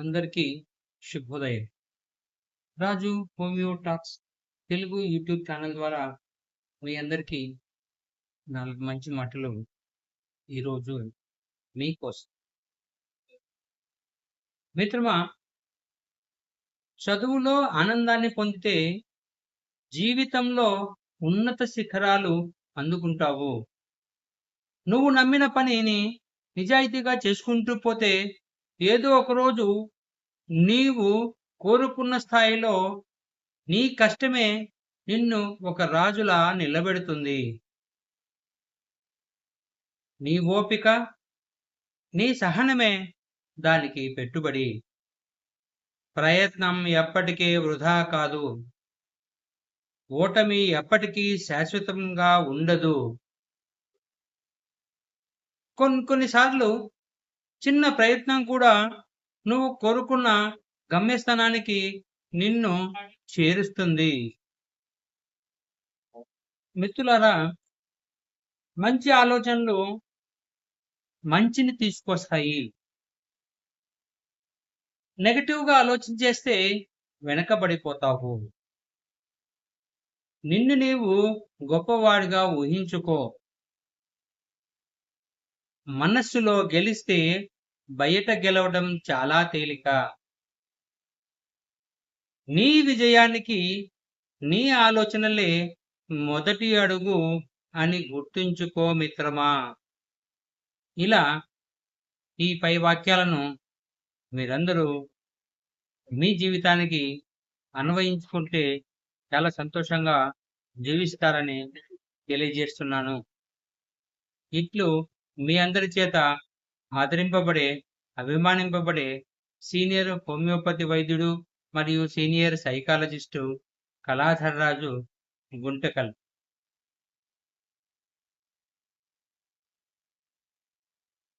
అందరికీ శుభోదయం. Raju homeo talks Telugu YouTube channel ద్వారా మీ అందరికీ నాలుగు మంచి మాటలు ఈరోజు మీకోసం మిత్రమా చదువులో ఆనందాన్ని పొందితే జీవితంలో ఉన్నత శిఖరాలు అందుకుంటావు. నువ్వు నమ్మిన పనిని నిజాయితీగా చేసుకుంటూ పోతే ఏదో ఒకరోజు నీవు కోరుకున్న స్థాయిలో నీ కష్టమే నిన్ను ఒక రాజులా నిలబెడుతుంది. నీ ఓపిక నీ సహనమే దానికి పెట్టుబడి. ప్రయత్నం ఎప్పటికీ వృధా కాదు. ఓటమి ఎప్పటికీ శాశ్వతంగా ఉండదు. కొన్ని కొన్నిసార్లు చిన్న ప్రయత్నం కూడా నువ్వు కోరుకున్న గమ్యస్థానానికి నిన్ను చేరుస్తుంది. మిత్రులారా మంచి ఆలోచనలు మంచిని తీసుకొస్తాయి. నెగటివ్గా ఆలోచన చేస్తే వెనకబడిపోతావు. నిన్ను నీవు గొప్పవాడిగా ఊహించుకో. మనస్సులో గెలిస్తే బయట గెలవడం చాలా తేలిక. నీ విజయానికి నీ ఆలోచనలే మొదటి అడుగు అని గుర్తుంచుకో మిత్రమా. ఇలా ఈ పై వాక్యాలను మీరందరూ మీ జీవితానికి అన్వయించుకుంటే చాలా సంతోషంగా జీవిస్తారని తెలియజేస్తున్నాను. ఇట్లు మీ అందరి చేత ఆదరింపబడే అభిమానింపబడే సీనియర్ హోమియోపతి వైద్యుడు మరియు సీనియర్ సైకాలజిస్టు కళాధర్ రాజు గుంటకల్.